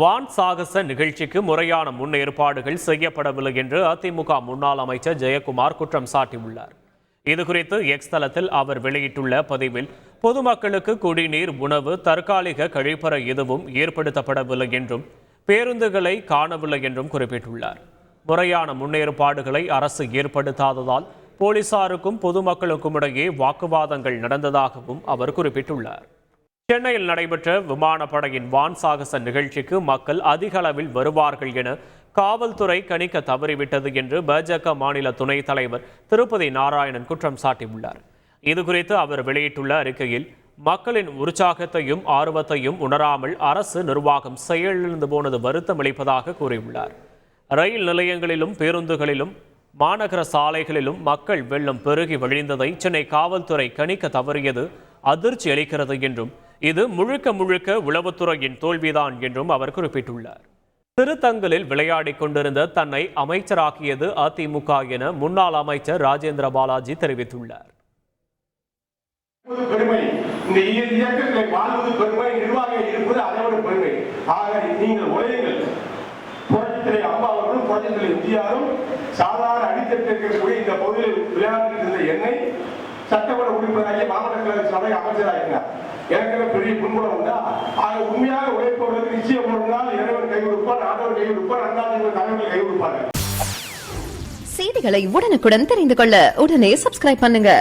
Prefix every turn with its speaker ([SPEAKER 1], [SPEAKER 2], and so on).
[SPEAKER 1] வான் சாகச நிகழ்ச்சிக்கு முறையான முன்னேற்பாடுகள் செய்யப்படவில்லை என்று அதிமுக முன்னாள் அமைச்சர் ஜெயக்குமார் குற்றம் சாட்டியுள்ளார். இதுகுறித்து எக்ஸ் தளத்தில் அவர் வெளியிட்டுள்ள பதிவில் பொதுமக்களுக்கு குடிநீர் உணவு தற்காலிக கழிப்பறை எதுவும் ஏற்படுத்தப்படவில்லை என்றும் பேருந்துகளை காணவில்லை என்றும் குறிப்பிட்டுள்ளார். முறையான முன்னேற்பாடுகளை அரசு ஏற்படுத்தாததால் போலீசாருக்கும் பொதுமக்களுக்கும் இடையே வாக்குவாதங்கள் நடந்ததாகவும் அவர் குறிப்பிட்டுள்ளார். சென்னையில் நடைபெற்ற விமானப்படையின் வான் சாகச நிகழ்ச்சிக்கு மக்கள் அதிக அளவில் வருவார்கள் என காவல்துறை கணிக்க தவறிவிட்டது என்று பாஜக மாநில துணைத் தலைவர் திருப்பதி நாராயணன் குற்றம் சாட்டியுள்ளார். இதுகுறித்து அவர் வெளியிட்டுள்ள அறிக்கையில் மக்களின் உற்சாகத்தையும் ஆர்வத்தையும் உணராமல் அரசு நிர்வாகம் செயலிழந்து போனது வருத்தம் அளிப்பதாக கூறியுள்ளார். ரயில் நிலையங்களிலும் பேருந்துகளிலும் மாநகர சாலைகளிலும் மக்கள் வெள்ளம் பெருகி வழிந்ததை சென்னை காவல்துறை கணிக்க தவறியது அதிர்ச்சி அளிக்கிறது என்றும் இது முழுக்க முழுக்க உளவுத்துறையின் தோல்விதான் என்றும் அவர் குறிப்பிட்டுள்ளார். திருத்தங்கலில் விளையாடிக் கொண்டிருந்த தன்னை அமைச்சராக்கியது அதிமுக என முன்னாள் அமைச்சர் ராஜேந்திர பாலாஜி தெரிவித்துள்ளார்.
[SPEAKER 2] பெருமை. இந்த இயக்கங்களை வாழ்வது பெருமை நிர்வாகம் இருப்பது அதை விட பெருமை. ஆக நீங்கள் உழையுங்கள். அம்மா அவர்களும் எம்ஜிஆரும் சாதாரண அடித்தட்டு இருக்கக்கூடிய இந்த பகுதியில் விளையாடிட்டு இருந்த என்னை சட்டமன்ற உறுப்பினராகி மாவட்ட கழக சபை அமைச்சராகினார் எனக்கு பெரிய முன்புலம் உண்டா? ஆக உண்மையாக உழைப்பவர்களுக்கு நிச்சயம் ஒரு நாள் இறைவன் கை கொடுப்பார் ஆண்டவர் கை கொடுப்பார் அண்ணாதிமுக தலைவர்கள் கை கொடுப்பார்கள்.
[SPEAKER 3] செய்திகளை உடனுக்குடன் தெரிந்து கொள்ள உடனே சப்ஸ்கிரைப் பண்ணுங்க.